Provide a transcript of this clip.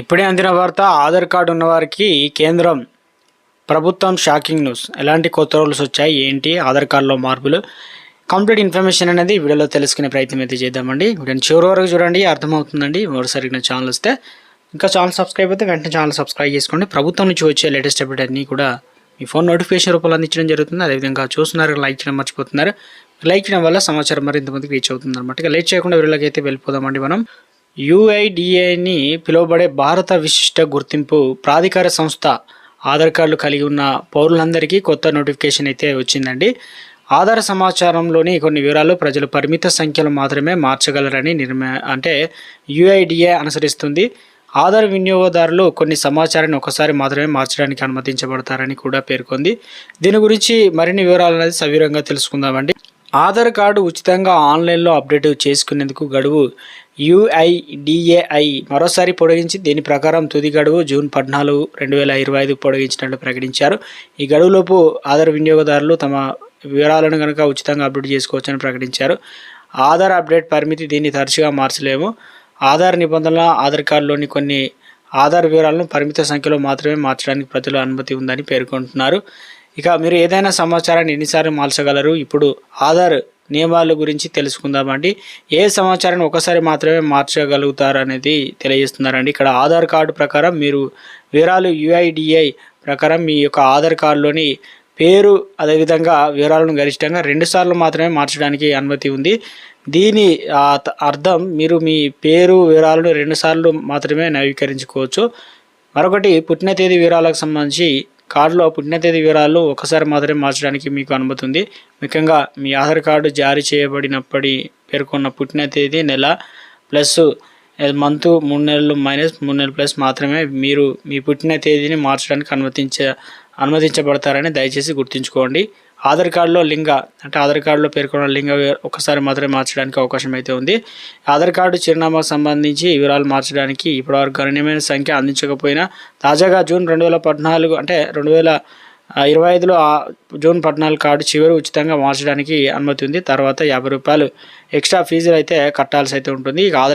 ఇప్పుడే అందిన వార్త ఆధార్ కార్డు ఉన్నవారికి కేంద్రం ప్రభుత్వం షాకింగ్ న్యూస్. ఎలాంటి కొత్త రూల్స్ వచ్చాయి? ఏంటి? ఆధార్ కార్డులో మార్పులు? కంప్లీట్ ఇన్ఫర్మేషన్ అనేది వీడియోలో తెలుసుకునే ప్రయత్నం అయితే చేద్దామండి. వీడియోని చివరి వరకు చూడండి అర్థమవుతుందండి. మరోసారి నా ఛానల్ వస్తే ఇంకా ఛానల్ సబ్స్క్రైబ్ అయితే వెంటనే ఛానల్ సబ్స్క్రైబ్ చేసుకోండి. ప్రభుత్వం నుంచి వచ్చే లేటెస్ట్ అప్డేట్ అన్నీ కూడా మీ ఫోన్ నోటిఫికేషన్ రూపంలో అందించడం జరుగుతుంది. అదేవిధంగా చూస్తున్నారు లైక్ చేయడం మర్చిపోతున్నారు. లైక్ చేయడం వల్ల సమాచారం మరింతమందికి రీచ్ అవుతుంది అనమాట ఇక లేట్ చేయకుండా వీళ్ళకి అయితే వెళ్ళిపోదామండి మనం. యుఐడిఏని పిలువబడే భారత విశిష్ట గుర్తింపు ప్రాధికార సంస్థ ఆధార్ కార్డులు కలిగి ఉన్న పౌరులందరికీ కొత్త నోటిఫికేషన్ అయితే వచ్చిందండి. ఆధార్ సమాచారంలోని కొన్ని వివరాలు ప్రజలు పరిమిత సంఖ్యలో మాత్రమే మార్చగలరని నిర్మ అంటే యుఐడిఏ అనుసరిస్తుంది. ఆధార్ వినియోగదారులు కొన్ని సమాచారాన్ని ఒకసారి మాత్రమే మార్చడానికి అనుమతించబడతారని కూడా పేర్కొంది. దీని గురించి మరిన్ని వివరాలు అనేది సవివరంగా తెలుసుకుందామండి. ఆధార్ కార్డు ఉచితంగా ఆన్లైన్లో అప్డేట్ చేసుకునేందుకు గడువు యుఐడిఏఐ మరోసారి పొడిగించి దీని ప్రకారం తుది గడువు జూన్ పద్నాలుగు రెండు వేల ఇరవై ఐదు పొడిగించినట్లు ప్రకటించారు. ఈ గడువులోపు ఆధార్ వినియోగదారులు తమ వివరాలను కనుక ఉచితంగా అప్డేట్ చేసుకోవచ్చని ప్రకటించారు. ఆధార్ అప్డేట్ పరిమితి దీన్ని తరచుగా మార్చలేము. ఆధార్ నిబంధనల ఆధార్ కార్డులోని కొన్ని ఆధార్ వివరాలను పరిమిత సంఖ్యలో మాత్రమే మార్చడానికి ప్రజలు అనుమతి ఉందని పేర్కొంటున్నారు. ఇక మీరు ఏదైనా సమాచారాన్ని ఎన్నిసార్లు మార్చగలరు? ఇప్పుడు ఆధార్ నియమాల గురించి తెలుసుకుందామండి. ఏ సమాచారాన్ని ఒకసారి మాత్రమే మార్చగలుగుతారు అనేది తెలియజేస్తున్నారండి. ఇక్కడ ఆధార్ కార్డు ప్రకారం మీరు వివరాలు యుఐడిఐ ప్రకారం మీ యొక్క ఆధార్ కార్డులోని పేరు అదేవిధంగా వివరాలను గరిష్టంగా రెండుసార్లు మాత్రమే మార్చడానికి అనుమతి ఉంది. దీని ఆ, అర్థం మీరు మీ పేరు వివరాలను రెండుసార్లు మాత్రమే నవీకరించుకోవచ్చు. మరొకటి పుట్టిన తేదీ వివరాలకు సంబంధించి కార్డులో పుట్టిన తేదీ వివరాలు ఒకసారి మాత్రమే మార్చడానికి మీకు అనుమతి ఉంది ముఖ్యంగా మీ ఆధార్ కార్డు జారీ చేయబడినప్పటి పేర్కొన్న పుట్టిన తేదీ నెల ప్లస్ మంత్ మూడు నెలలు మైనస్ మూడు నెలలు ప్లస్ మాత్రమే మీరు మీ పుట్టిన తేదీని మార్చడానికి అనుమతించ అనుమతించబడతారని దయచేసి గుర్తుంచుకోండి. ఆధార్ కార్డులో లింగ అంటే ఆధార్ కార్డులో పేర్కొన్న లింగ ఒకసారి మాత్రమే మార్చడానికి అవకాశం అయితే ఉంది. ఆధార్ కార్డు చిరునామాకు సంబంధించి వివరాలు మార్చడానికి ఇప్పటివరకు గణనీయమైన సంఖ్య అందించకపోయినా తాజాగా జూన్ రెండు వేల పద్నాలుగు అంటే రెండు వేల ఇరవై ఐదులో జూన్ పద్నాలుగు కార్డు చివరి ఉచితంగా మార్చడానికి అనుమతి ఉంది. తర్వాత యాభై రూపాయలు ఎక్స్ట్రా ఫీజులు అయితే కట్టాల్సి అయితే ఉంటుంది. ఇక ఆధార్